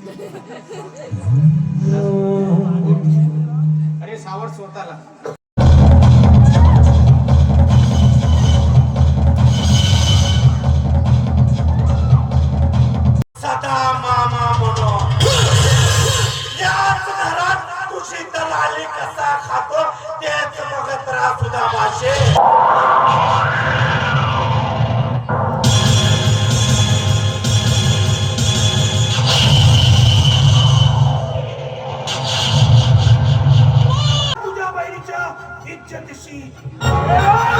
अरे शावर सूरता लाग सादा मामा मुलो याद नहराद तुशित राली कसा खातो तेट समगत रासुदा बाशे Jet the sea.